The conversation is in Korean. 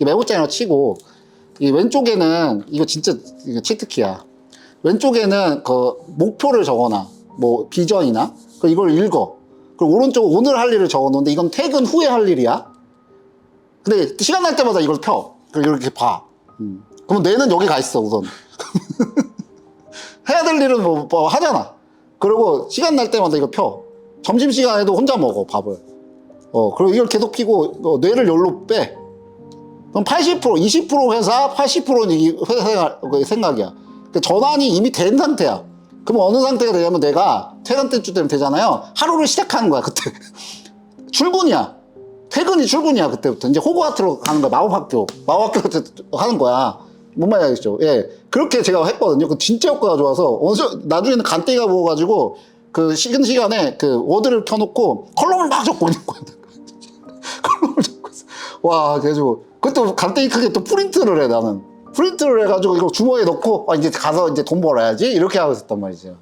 이 메모장이라고 치고 이 왼쪽에는 이거 진짜 이거 치트키야. 왼쪽에는 그 목표를 적어놔. 뭐 비전이나 그 이걸 읽어. 그리고 오른쪽 오늘 할 일을 적어놓는데 이건 퇴근 후에 할 일이야. 근데 시간 날 때마다 이걸 펴. 그리고 이렇게 봐. 음. 그럼 뇌는 여기 가 있어 우선. 해야 될 일은 뭐, 뭐 하잖아. 그리고 시간 날 때마다 이거 펴. 점심 시간에도 혼자 먹어 밥을. 어 그리고 이걸 계속 피고 어, 뇌를 열로 빼. 그럼 80% 20% 회사 80%는 이 회사 그 생각이야. 그 전환이 이미 된 상태야. 그럼 어느 상태가 되냐면 내가 퇴근 때쯤 되면 되잖아요. 하루를 시작하는 거야 그때. 출근이야. 퇴근이 출근이야 그때부터 이제 호그와트로 가는 거야 마법학교 마법학교 하는 거야 뭔 말인지 알겠죠 예 그렇게 제가 했거든요 그 진짜 효과가 좋아서 어느 순- 나중에는 간땡이가 부어가지고 그 쉬는 시간에 그 워드를 켜놓고 컬럼을 막 적고 있는 거야 와 그래가지고 그것도 간땡이 크게 또 프린트를 해 나는. 프린트를 해가지고 이거 주머니에 넣고 아 이제 가서 이제 돈 벌어야지. 이렇게 하고 있었단 말이죠